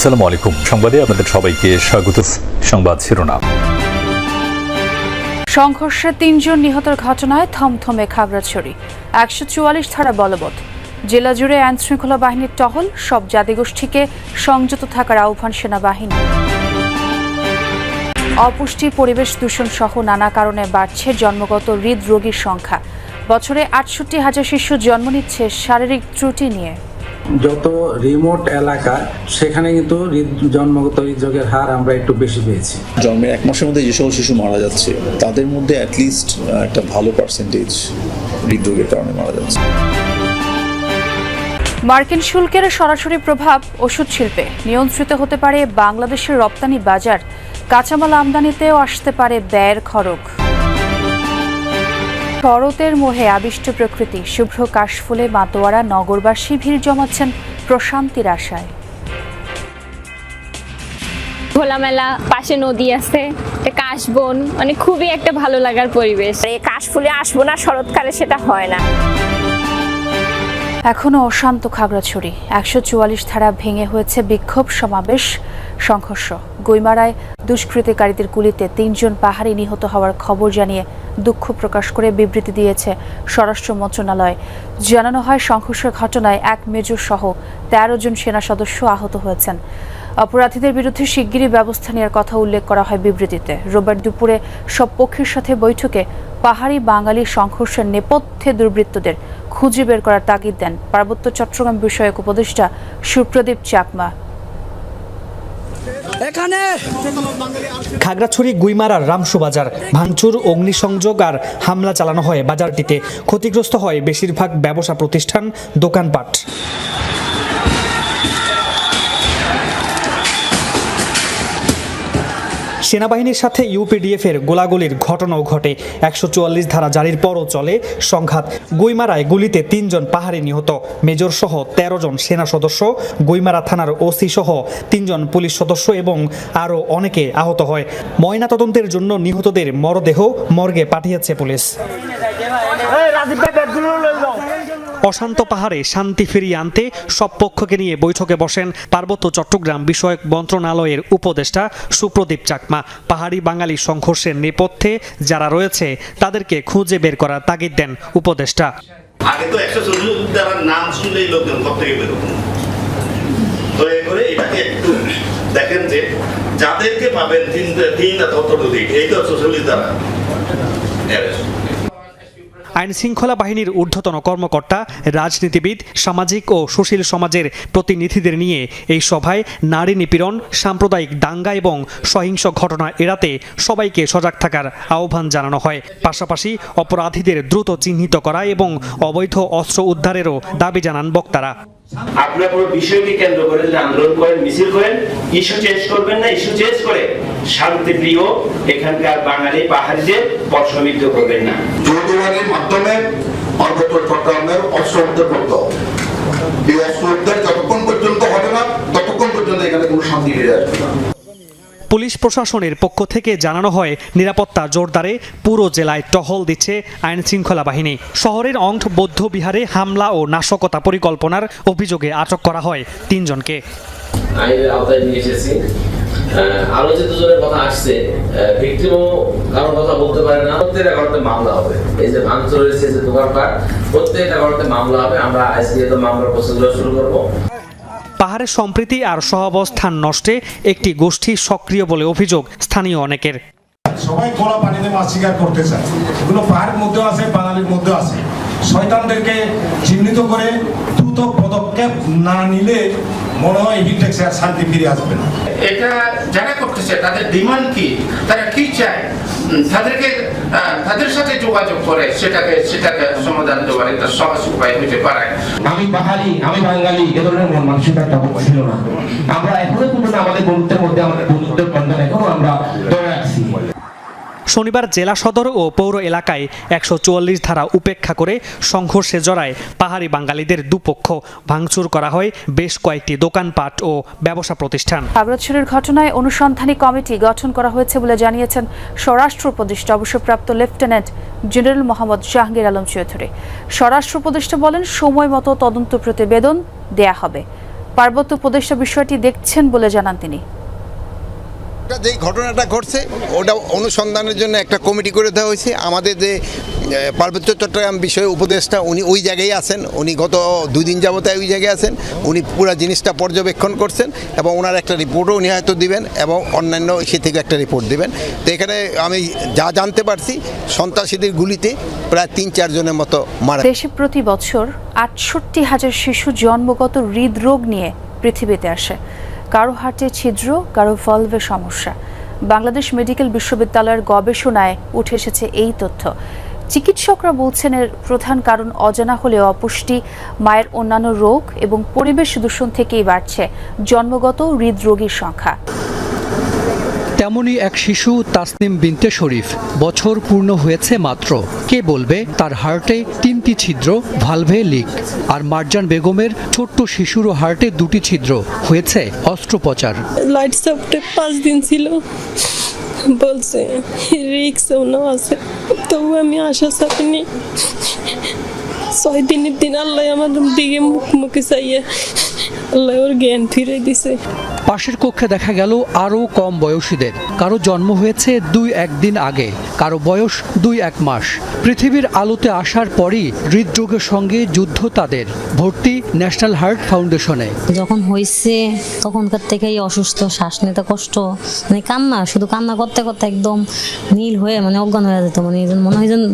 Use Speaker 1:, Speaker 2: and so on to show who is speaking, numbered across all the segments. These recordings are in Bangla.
Speaker 1: আসসালামু আলাইকুম। সংবাদে আপনাদের সবাইকে স্বাগত। সংবাদ শিরোনাম।
Speaker 2: সংঘর্ষে তিনজন নিহতের ঘটনায় থমথমে খাগড়াছড়ি। একশো চুয়াল্লিশ ধারা বলবৎ। জেলা জুড়ে আইন শৃঙ্খলা বাহিনীর টহল, সব জাতিগোষ্ঠীকে সংযত থাকার আহ্বান সেনাবাহিনী। অপুষ্টি, পরিবেশ দূষণ সহ নানা কারণে বাড়ছে জন্মগত হৃদরোগীর সংখ্যা। বছরে আটষট্টি হাজার শিশু জন্ম নিচ্ছে শারীরিক ত্রুটি নিয়ে।
Speaker 3: যত রিমোট এলাকা সেখানে কিন্তু জন্মগত হৃদরোগের হার আমরা একটু বেশি পেয়েছি।
Speaker 4: জন্মের এক মাসের মধ্যে যে সকল শিশু মারা যাচ্ছে তাদের মধ্যে অ্যাটলিস্ট একটা ভালো পার্সেন্টেজ হৃদরোগের কারণে মারা যাচ্ছে।
Speaker 2: মার্কিন শুল্কের সরাসরি প্রভাব ওষুধ শিল্পে নিয়ন্ত্রিত হতে পারে বাংলাদেশের রপ্তানি বাজার। কাঁচামাল আমদানিতেও আসতে পারে ব্যয়ের খরচ শরতের মোহে আবিষ্ট প্রকৃতি। শুভ্র কাশফুলে মাতোয়ারা নগরবাসী ভিড় জমাচ্ছেন প্রশান্তির আশায়।
Speaker 5: খোলামেলা পাশে নদী আছে একটা কাশবন মানে খুবই একটা ভালো লাগার পরিবেশ।
Speaker 6: এই কাশফুলে আসব না শরৎকালে সেটা হয় না।
Speaker 2: এখনও অশান্ত খাগড়াছড়ি। একশো চুয়াল্লিশ ধারা ভেঙে হয়েছে বিক্ষোভ সমাবেশ সংঘর্ষ। গুইমারায় দুষ্কৃতিকারীদের গুলিতে তিনজন পাহাড়ি নিহত হওয়ার খবর জানিয়ে দুঃখ প্রকাশ করে বিবৃতি দিয়েছে স্বরাষ্ট্র মন্ত্রণালয়। জানানো হয়, সংঘর্ষের ঘটনায় এক মেজর সহ তেরো জন সেনা সদস্য আহত হয়েছেন। অপরাধীদের বিরুদ্ধে শিগগিরই ব্যবস্থা নেওয়ার কথা উল্লেখ করা হয় বিবৃতিতে। রোববার দুপুরে সব পক্ষের সাথে বৈঠকে পাহাড়ি বাঙালি সংঘর্ষের নেপথ্যে দুর্বৃত্তদের খুঁজে বের করার তাগিদ দেন। পার্বত্য চট্টগ্রাম বিষয়ক উপদেষ্টা সুপ্রদীপ চাকমা।
Speaker 7: খাগড়াছড়ি গুইমারার রামসু বাজার ভাঙচুর, অগ্নিসংযোগ আর হামলা চালানো হয় বাজারটিতে। ক্ষতিগ্রস্ত হয় বেশিরভাগ ব্যবসা প্রতিষ্ঠান, দোকানপাট। সেনাবাহিনীর সাথে ইউপিডিএফ এর গোলাগুলির ঘটনাও ঘটে। একশো চুয়াল্লিশ ধারা জারির পরও চলে সংঘাত। গুইমারায় গুলিতে তিনজন পাহাড়ি নিহত। মেজর সহ তেরো জন সেনা সদস্য, গুইমারা থানার ওসি সহ তিনজন পুলিশ সদস্য এবং আরও অনেকে আহত হয়। ময়নাতদন্তের জন্য নিহতদের মরদেহ মর্গে পাঠিয়েছে পুলিশ। অশান্ত পাহাড়ে শান্তি ফিরিয়ে আনতে সব পক্ষকে নিয়ে বৈঠকে বসেন পার্বত্য চট্টগ্রাম বিষয়ক মন্ত্রণালয়ের উপদেষ্টা সুপ্রদীপ চাকমা। পাহাড়ি বাঙালি সংঘর্ষের নেপথ্যে যারা রয়েছে, তাদেরকে খুঁজে বের করার তাগিদ দেন উপদেষ্টা।
Speaker 8: আগে তো একশো নাম শুনলেই লোকজন এটাকে একটু দেখেন যে যাদেরকে পাবেন তিন এই তো দ্বারা।
Speaker 7: আইন শৃঙ্খলা বাহিনীর ঊর্ধ্বতন কর্মকর্তা, রাজনীতিবিদ, সামাজিক ও সুশীল সমাজের প্রতিনিধিদের নিয়ে এই সভায় নারী নিপীড়ন, সাম্প্রদায়িক দাঙ্গা এবং সহিংস ঘটনা এড়াতে সবাইকে সজাগ থাকার আহ্বান জানানো হয়। পাশাপাশি অপরাধীদের দ্রুত চিহ্নিত করা এবং অবৈধ অস্ত্র উদ্ধারেরও দাবি জানান বক্তারা।
Speaker 9: আপনারা কোনো বিষয়কে কেন্দ্র করে আন্দোলন করেন, মিছিল করেন, ইস্যু চেঞ্জ করবেন না, ইস্যু চেঞ্জ করে এখানকার বাঙালি পাহাড়িদের করবেন না।
Speaker 10: যৌথবাহিনীর মাধ্যমে পার্বত্য চট্টগ্রামের অস্ত্র উদ্ধার করতে হবে এই অস্ত্র উদ্ধার যতক্ষণ পর্যন্ত হবে না ততক্ষণ পর্যন্ত এখানে কোনো শান্তি ফিরে আসবে না
Speaker 7: পুলিশ প্রশাসনের পক্ষ থেকে জানানো হয় নিরাপত্তা জোরদারে পুরো জেলায় টহল দিচ্ছে আইন শৃঙ্খলা বাহিনী। শহরের অংশ বৌদ্ধ বিহারে হামলা ও নাশকতা পরিকল্পনার অভিযোগে আটক করা হয় তিনজনকে।
Speaker 11: আইনের আওতায় নিয়ে এসেছি। আরও যে দুজনের কথা আসছে। ভিক্টিমও কারোর কথা বলতে পারে না। প্রত্যেকটা ঘরতে মামলা হবে। এই যে ভাঙচুর হয়েছে যে দোকানপাট প্রত্যেকটা ঘরতে মামলা হবে। আমরা আজকে তো মামলার প্রসিডিউর শুরু করব।
Speaker 7: পাহাড়ের সম্প্রীতি আর সহাবস্থান নষ্টে একটি গোষ্ঠী সক্রিয় বলে অভিযোগ স্থানীয় অনেকের।
Speaker 12: সবাই খোলা পানিতে মাছ শিকার করতে চায়। এগুলো পাহাড়ের মধ্যেও আছে বাঙালির মধ্যেও আছে। শয়তানদেরকে চিহ্নিত করে দ্রুত পদক্ষেপ না নিলে মনে হয় হিটেক্সে আর শান্তি ফিরে আসবে না।
Speaker 9: এটা যারা করতেছে তাদের ডিমান্ড কি? তারা কি চায়? তাদেরকে তাদের সাথে যোগাযোগ করে সেটাকে সেটাকে সমাধান দেওয়ার একটা সহজ উপায় হতে পারে।
Speaker 12: আমি বাঙালি আমি বাঙালি এ ধরনের মন মানসিকতা ছিল না। আমরা এখনও পর্যন্ত আমাদের বন্ধুত্বের মধ্যে আমাদের বন্ধুত্বের বন্ধন এখনও আমরা
Speaker 7: শনিবার জেলা সদর ও পৌর এলাকায় একশো চুয়াল্লিশ ধারা উপেক্ষা করে সংঘর্ষে জড়ায় পাহাড়ি বাঙালিদের দুপক্ষ। ভাঙচুর করা হয় বেশ কয়েকটি দোকানপাট ও ব্যবসা প্রতিষ্ঠান।
Speaker 2: খাগড়াছড়ির ঘটনায় অনুসন্ধানী কমিটি গঠন করা হয়েছে বলে জানিয়েছেন স্বরাষ্ট্র উপদেষ্টা, অবসরপ্রাপ্ত লেফটেন্যান্ট জেনারেল মোহাম্মদ জাহাঙ্গীর আলম চৌধুরী। স্বরাষ্ট্র উপদেষ্টা বলেন, সময় মতো তদন্ত প্রতিবেদন দেয়া হবে। পার্বত্য উপদেষ্টা বিষয়টি দেখছেন বলে জানান তিনি।
Speaker 13: যে ঘটনাটা ঘটছে, ওটা অনুসন্ধানের জন্য একটা কমিটি করে দেওয়া হয়েছে। আমাদের যে পার্বত্য চট্টগ্রাম বিষয়ে উপদেষ্টা, উনি ওই জায়গায় আছেন। উনি গত দুই দিন যাবত ওই জায়গায় আছেন। উনি পুরো জিনিসটা পর্যবেক্ষণ করছেন এবং ওনার একটা রিপোর্টও উনি হয়তো দিবেন এবং অন্যান্য সে থেকে একটা রিপোর্ট দিবেন। তো এখানে আমি যা জানতে পারছি, সন্ত্রাসীদের গুলিতে প্রায় তিন চারজনের মতো মারা
Speaker 2: দেশে প্রতি বছর আটষট্টি হাজার শিশু জন্মগত হৃদরোগ নিয়ে পৃথিবীতে আসে। কারও হার্টে ছিদ্র, কারও ভলভে সমস্যা। বাংলাদেশ মেডিকেল বিশ্ববিদ্যালয়ের গবেষণায় উঠে এসেছে এই তথ্য। চিকিৎসকরা বলছেন এর প্রধান কারণ অজানা হলে অপুষ্টি, মায়ের অন্যান্য রোগ এবং পরিবেশ দূষণ থেকেই বাড়ছে। জন্মগত হৃদরোগীর সংখ্যা।
Speaker 14: তেমনই এক শিশু তাসনিম বিনতে শরীফ। বছর পূর্ণ হয়েছে মাত্র। কে বলবে? তার হার্টে তিনটি ছিদ্র ভালভে লিক আর মার্জান বেগমের ছোট্ট শিশুরও হার্টে দুটি ছিদ্র। হয়েছে অস্ত্রোপচার।
Speaker 15: লাইট সাপটে পাঁচ দিন ছিল। বলছে রিক্স ওনাও আছে। তবু আমি আশা চাপিনি ছয় দিনের দিন আল্লাহ আমার দিকে মুখোমুখি চাইয়ে আল্লাহ ওর জ্ঞান ফিরে দিছে।
Speaker 14: পাশের কক্ষে দেখা গেল আরও কম বয়সীদের। কারও জন্ম হয়েছে দুই একদিন আগে কারও বয়স দুই এক মাস। পৃথিবীর আলোতে আসার পরই হৃদরোগের সঙ্গে যুদ্ধ তাদের। ভর্তি ন্যাশনাল হার্ট ফাউন্ডেশনে।
Speaker 16: যখন হয়েছে তখনকার থেকেই অসুস্থ শ্বাস নিতে কষ্ট মানে কান্না শুধু কান্না করতে করতে একদম নীল হয়ে মানে অজ্ঞান হয়ে যেত মানে যেন মনে হয় যেন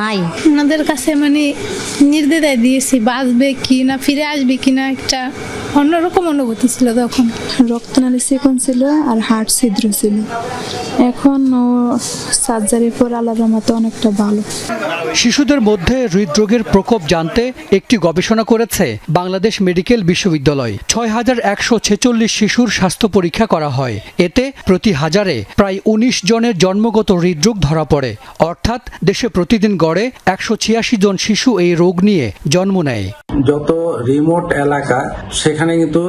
Speaker 16: নাই।
Speaker 17: ওনাদের কাছে মানে নির্দ্বিধায় দিয়েছি বাঁচবে কি না ফিরে আসবে কি না একটা অন্যরকম অনুভূতি ছিল তখন।
Speaker 18: রক্তনালী চিকন ছিল আর হার্ট ছিদ্র ছিল। এখন ও সার্জারির পর আল্লাহর রহমতে অনেকটা ভালো।
Speaker 14: শিশুদের মধ্যে হৃদরোগের প্রকোপ জানতে একটি গবেষণা করেছে বাংলাদেশ মেডিকেল বিশ্ববিদ্যালয়। ছয় হাজার একশো ছেচল্লিশ শিশুর স্বাস্থ্য পরীক্ষা করা হয়। এতে প্রতি হাজারে প্রায় উনিশ জনের জন্মগত হৃদরোগ ধরা পড়ে। অর্থাৎ দেশে প্রতিদিন গড়ে একশো ছিয়াশি জন শিশু এই রোগ নিয়ে জন্ম নেয়।
Speaker 3: যত রিমোট এলাকা, সেখানে কিন্তু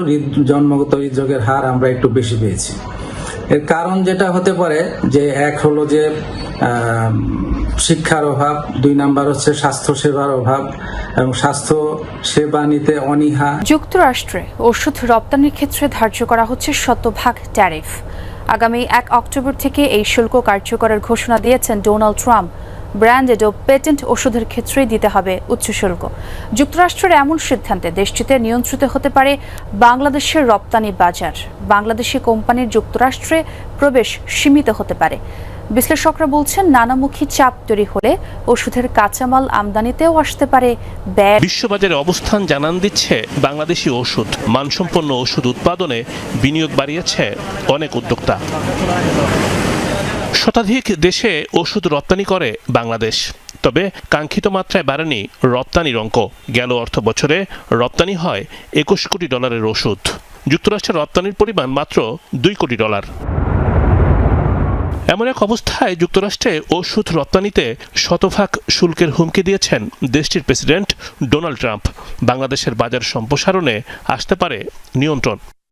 Speaker 3: জন্মগত হৃদরোগের হার আমরা একটু বেশি পেয়েছি। এর কারণ যেটা হতে পারে যে এক হলো যে শিক্ষার অভাব, দুই নাম্বার হচ্ছে স্বাস্থ্য সেবার অভাব এবং স্বাস্থ্য সেবা নিতে অনীহা।
Speaker 2: যুক্তরাষ্ট্রে ওষুধ রপ্তানির ক্ষেত্রে ধার্য করা হচ্ছে শতভাগ ট্যারিফ। আগামী এক অক্টোবর থেকে এই শুল্ক কার্যকরের ঘোষণা দিয়েছেন ডোনাল্ড ট্রাম্প। ব্র্যান্ডেড ও পেটেন্ট ওষুধের ক্ষেত্রেই দিতে হবে উচ্চ শুল্ক যুক্তরাষ্ট্রের এমন সিদ্ধান্তে দেশটিতে নিয়ন্ত্রিত হতে পারে বাংলাদেশের রপ্তানি বাজার। বাংলাদেশি কোম্পানির যুক্তরাষ্ট্রে প্রবেশ সীমিত হতে পারে। বিশ্লেষকরা বলছেন, নানামুখী চাপ তৈরি হলে ওষুধের কাঁচামাল আমদানিতেও আসতে পারে ব্যয়।
Speaker 19: বিশ্ববাজারে অবস্থান জানান দিচ্ছে বাংলাদেশি ওষুধ। মানসম্পন্ন ওষুধ উৎপাদনে বিনিয়োগ বাড়িয়েছে অনেক উদ্যোক্তা। শতাধিক দেশে ওষুধ রপ্তানি করে বাংলাদেশ। তবে কাঙ্ক্ষিত মাত্রায় বাড়েনি রপ্তানির অঙ্ক। গেল অর্থ বছরে রপ্তানি হয় একুশ কোটি ডলারের ওষুধ। যুক্তরাষ্ট্রের রপ্তানির পরিমাণ মাত্র দুই কোটি ডলার। এমন এক অবস্থায় যুক্তরাষ্ট্রে ওষুধ রপ্তানিতে শতভাগ শুল্কের হুমকি দিয়েছেন দেশটির প্রেসিডেন্ট ডোনাল্ড ট্রাম্প। বাংলাদেশের বাজার সম্প্রসারণে আসতে পারে নিয়ন্ত্রণ।